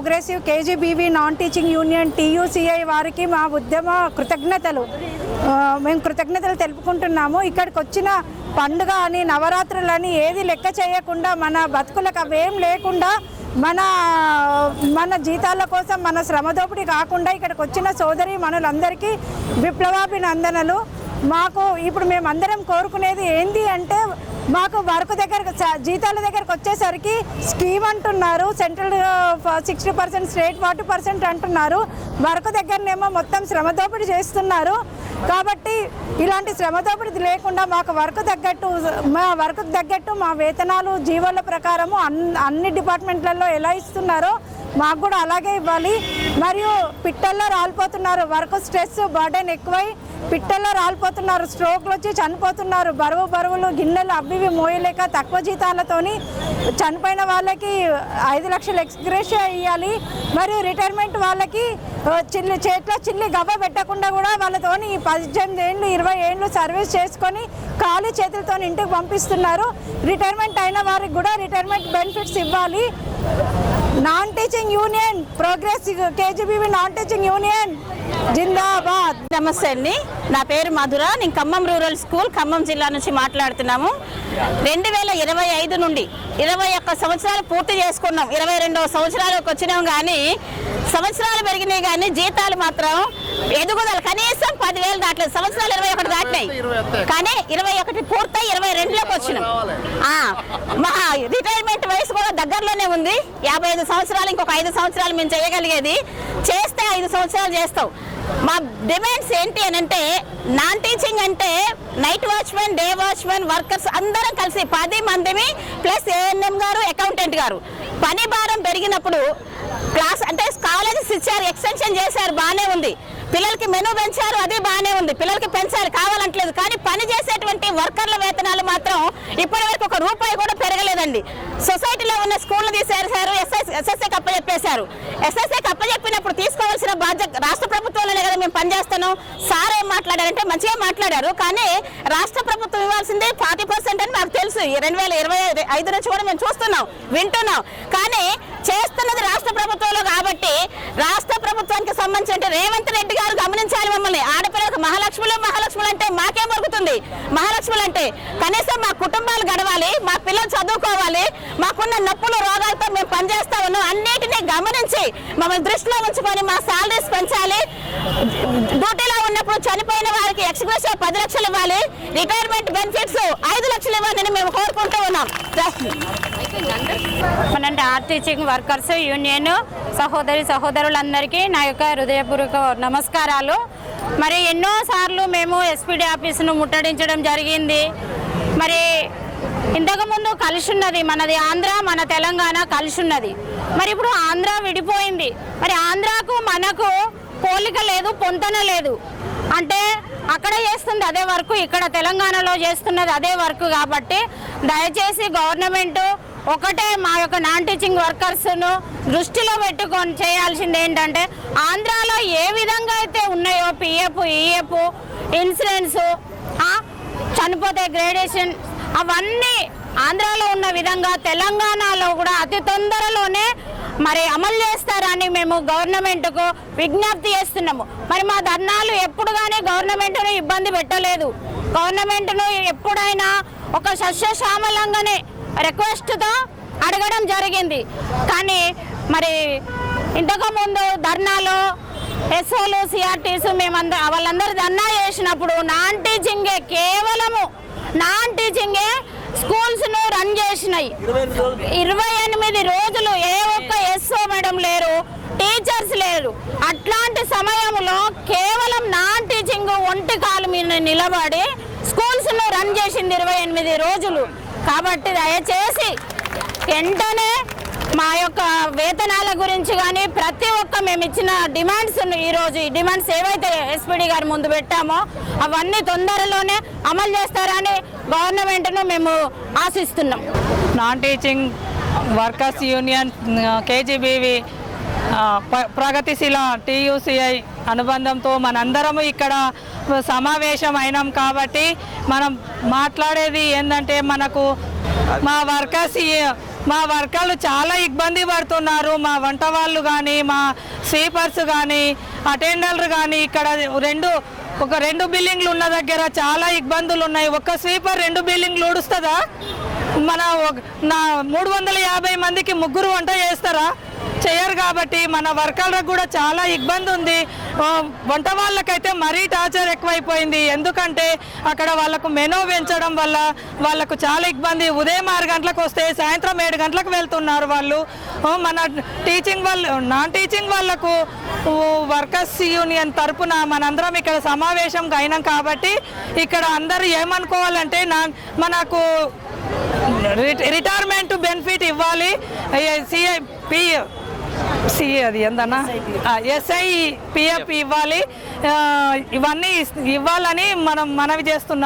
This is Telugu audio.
Progressive KGBV non teaching union TUCI వారికి మా ఉద్యమ కృతజ్ఞతలు. మేము కృతజ్ఞతలు తెలుపుకుంటున్నాము. ఇక్కడికి వచ్చిన పండుగ అని నవరాత్రులని ఏది లెక్క చేయకుండా మన బతుకులకు అవేం లేకుండా మన మన జీతాల కోసం మన శ్రమదోపిడి కాకుండా ఇక్కడికి వచ్చిన సోదరి మనులందరికీ విప్లవాభినందనలు. మాకు ఇప్పుడు మేమందరం కోరుకునేది ఏంటి అంటే మాకు వర్క్ దగ్గర జీతాల దగ్గరకు వచ్చేసరికి స్కీమ్ అంటున్నారు central sixty percent state forty percent అంటున్నారు. వర్క్ దగ్గరనేమో మొత్తం శ్రమ దోపిడీ చేస్తున్నారు. కాబట్టి ఇలాంటి శ్రమ దోపిడీ లేకుండా మాకు వర్క్ తగ్గట్టు మా వర్క్ తగ్గట్టు మా వేతనాలు జీవోల ప్రకారము అన్ అన్ని డిపార్ట్మెంట్లలో ఎలా ఇస్తున్నారో మాకు కూడా అలాగే ఇవ్వాలి. మరియు పిట్టల్లో రాలిపోతున్నారు. వర్క్ స్ట్రెస్ బర్డెన్ ఎక్కువై పిట్టల్లో రాలిపోతున్నారు. స్ట్రోక్లు వచ్చి చనిపోతున్నారు. బరువు బరువులు గిన్నెలు అవి ఇవి మోయలేక తక్కువ జీతాలతోని చనిపోయిన వాళ్ళకి ఐదు లక్షలు ఎక్స్గ్రేషియా ఇవ్వాలి మరియు రిటైర్మెంట్ వాళ్ళకి చిల్లి చేతిలో చిల్లి గవ్వ పెట్టకుండా కూడా వాళ్ళతోని ఈ పద్దెనిమిది ఏళ్ళు ఇరవై ఏళ్ళు సర్వీస్ చేసుకొని ఖాళీ చేతులతో ఇంటికి పంపిస్తున్నారు. రిటైర్మెంట్ అయిన వారికి కూడా రిటైర్మెంట్ బెనిఫిట్స్ ఇవ్వాలి. Non teaching union progress KGBV non teaching union జిందాబాద్ నమస్తే అండి. నా పేరు మధుర. నేను ఖమ్మం రూరల్ స్కూల్ ఖమ్మం జిల్లా నుంచి మాట్లాడుతున్నాము. రెండు వేల ఇరవై ఐదు నుండి ఇరవై ఒక్క సంవత్సరాలు పూర్తి చేసుకున్నాం. ఇరవై రెండవ సంవత్సరాలకు వచ్చినాం కానీ సంవత్సరాలు పెరిగినాయి కానీ జీతాలు మాత్రం ఎదుగుదల కనీసం పదివేలు దాటలేదు. సంవత్సరాలు ఇరవై ఒకటి దాటినాయి. కానీ ఇరవై ఒకటి పూర్తయి ఇరవై రెండులోకి వచ్చినాం. మా రిటైర్మెంట్ వయసు కూడా దగ్గరలోనే ఉంది. యాభై ఐదు సంవత్సరాలు ఇంకొక ఐదు సంవత్సరాలు మేము చేయగలిగేది. చేస్తే ఐదు సంవత్సరాలు చేస్తాం. మా డిమాండ్స్ ఏంటి అని అంటే నాన్ టీచింగ్ అంటే night watchman day watchman workers అందరం కలిసి పది మందిమి ప్లస్ ఏఎన్ఎం గారు అకౌంటెంట్ గారు. పని భారం పెరిగినప్పుడు క్లాస్ అంటే కాలేజెస్ ఇచ్చారు ఎక్స్టెన్షన్ చేశారు బాగానే ఉంది. పిల్లలకి మెనూ పెంచారు అది బాగానే ఉంది. పిల్లలకి పెంచాలి కావాలంటలేదు. కానీ పని చేసేటువంటి వర్కర్ల వేతనాలు మాత్రం ఇప్పటి వరకు ఒక రూపాయి కూడా పెరగలేదండి. సొసైటీలో ఉన్న స్కూళ్ళు తీసేశారు ఎస్ఎస్ ఎస్ఎస్ఏకి అప్పచెప్పేశారు ఎస్ఎస్ఏకి అప్పచెప్పినప్పుడు తీసుకోవాల్సిన బాధ్యత రాష్ట్ర ప్రభుత్వంలోనే కదా మేము పనిచేస్తున్నాం. సార్ ఏం మాట్లాడారంటే మంచిగా మాట్లాడారు. కానీ రాష్ట్ర ప్రభుత్వం ఇవ్వాల్సిందే ఫార్టీ పర్సెంట్ అని మాకు తెలుసు. రెండు వేల ఇరవై ఐదు నుంచి కూడా మేము చూస్తున్నాం వింటున్నాం. కానీ చేస్తున్నది రాష్ట్ర కాబట్టి రాష్ట్ర ప్రభుత్వానికి సంబంధించి రేవంత్ రెడ్డి గారు గమనించాలి మమ్మల్ని. ఆడపిల్లలకు మహాలక్ష్ములు మహాలక్ష్ములు అంటే మాకేం దొరుకుతుంది? మహాలక్ష్ములు అంటే కనీసం మా కుటుంబాలు గడవాలి మా పిల్లలు చదువుకోవాలి మాకున్న నొప్పులు రోగాలతో మేము పనిచేస్తా ఉన్నాం. అన్నిటినీ గమనించి మమ్మల్ని దృష్టిలో ఉంచుకొని మా సాలరీస్ పెంచాలి. డ్యూటీలో ఉన్నప్పుడు చనిపోయిన వారికి ఎక్స్ప్రెస్ పది లక్షలు ఇవ్వాలి. రిటైర్మెంట్ బెనిఫిట్స్ ఐదు లక్షలు ఇవ్వాలని మేము కోరుకుంటూ ఉన్నాం. మనంటే ఆర్ట్ టీచింగ్ వర్కర్స్ యూనియన్ సహోదరి సహోదరులందరికీ నా యొక్క హృదయపూర్వక నమస్కారాలు. మరి ఎన్నోసార్లు మేము ఎస్పీడీ ఆఫీసును ముట్టడించడం జరిగింది. మరి ఇంతకుముందు కలిసి ఉన్నది మనది ఆంధ్ర మన తెలంగాణ కలిసి ఉన్నది మరి ఇప్పుడు ఆంధ్ర విడిపోయింది. మరి ఆంధ్రాకు మనకు పోలిక లేదు పొంతన లేదు. అంటే అక్కడ చేస్తుంది అదే వర్క్ ఇక్కడ తెలంగాణలో చేస్తున్నది అదే వర్క్ కాబట్టి దయచేసి గవర్నమెంటు ఒకటే మా యొక్క నాన్ టీచింగ్ వర్కర్స్ను దృష్టిలో పెట్టుకొని చేయాల్సింది ఏంటంటే ఆంధ్రాలో ఏ విధంగా అయితే ఉన్నాయో పిఎఫ్ ఈఎఫ్ ఇన్సూరెన్స్ చనిపోతే గ్రేడేషన్ అవన్నీ ఆంధ్రాలో ఉన్న విధంగా తెలంగాణలో కూడా అతి తొందరలోనే మరి అమలు చేస్తారని మేము గవర్నమెంట్కు విజ్ఞప్తి చేస్తున్నాము. మరి మా ధర్నాలు ఎప్పుడు కానీ గవర్నమెంట్ను ఇబ్బంది పెట్టలేదు. గవర్నమెంట్ను ఎప్పుడైనా ఒక సస్యశ్యామలంగానే రిక్వెస్ట్తో అడగడం జరిగింది. కానీ మరి ఇంతకుముందు ధర్నాలు ధర్నాలో ఎస్ఓలు సిఆర్టీస్ మేమందరం వాళ్ళందరూ ధర్నా చేసినప్పుడు నాన్ టీచింగే కేవలము నాన్ టీచింగే స్కూల్స్ను రన్ చేసినాయి. ఇరవై ఎనిమిది రోజులు ఏ ఒక్క ఎస్ఓ మేడం లేరు టీచర్స్ లేరు. అట్లాంటి సమయంలో కేవలం నాన్ టీచింగ్ ఒంటి కాలు మీద నిలబడి స్కూల్స్ను రన్ చేసింది ఇరవై ఎనిమిది రోజులు. కాబట్టి దయచేసి వెంటనే మా యొక్క వేతనాల గురించి కానీ ప్రతి ఒక్క మేము ఇచ్చిన డిమాండ్స్ ఈరోజు ఈ డిమాండ్స్ ఏవైతే ఎస్పీడీ గారి ముందు పెట్టామో అవన్నీ తొందరలోనే అమలు చేస్తారని గవర్నమెంట్ను మేము ఆశిస్తున్నాం. Non teaching workers union KGBV ప్రగతిశీల టీయూసీఐ అనుబంధంతో మనందరము ఇక్కడ సమావేశం అయినాం కాబట్టి మనం మాట్లాడేది ఏంటంటే మనకు మా వర్కర్స్ మా వర్కర్లు చాలా ఇబ్బంది పడుతున్నారు. మా వంట వాళ్ళు కానీ మా స్వీపర్స్ కానీ అటెండర్లు కానీ ఇక్కడ రెండు ఒక రెండు బిల్డింగ్లు ఉన్న దగ్గర చాలా ఇబ్బందులు ఉన్నాయి. ఒక స్వీపర్ రెండు బిల్డింగ్లు ఊడుస్తుందా? మన నా మూడు వందల యాభై మందికి ముగ్గురు వంట చేస్తారా? చేయరు కాబట్టి మన వర్కర్లకు కూడా చాలా ఇబ్బంది ఉంది. వంట వాళ్ళకైతే మరీ టార్చర్ ఎక్కువైపోయింది. ఎందుకంటే అక్కడ వాళ్ళకు మెనూ పెంచడం వల్ల వాళ్ళకు చాలా ఇబ్బంది. ఉదయం ఆరు గంటలకు వస్తే సాయంత్రం ఏడు గంటలకు వెళ్తున్నారు వాళ్ళు. మన టీచింగ్ వాళ్ళు నాన్ టీచింగ్ వాళ్ళకు వర్కర్స్ యూనియన్ తరపున మనందరం ఇక్కడ సమావేశం అయినాం కాబట్టి ఇక్కడ అందరూ ఏమనుకోవాలంటే నా మనకు రిటైర్మెంట్ బెనిఫిట్ సి అది ఏందన్నా ఎస్ఐ పిఎఫ్ ఇవ్వాలి. ఆ, ఇవన్నీ ఇవ్వాలని మనం మనవి చేస్తున్నాం.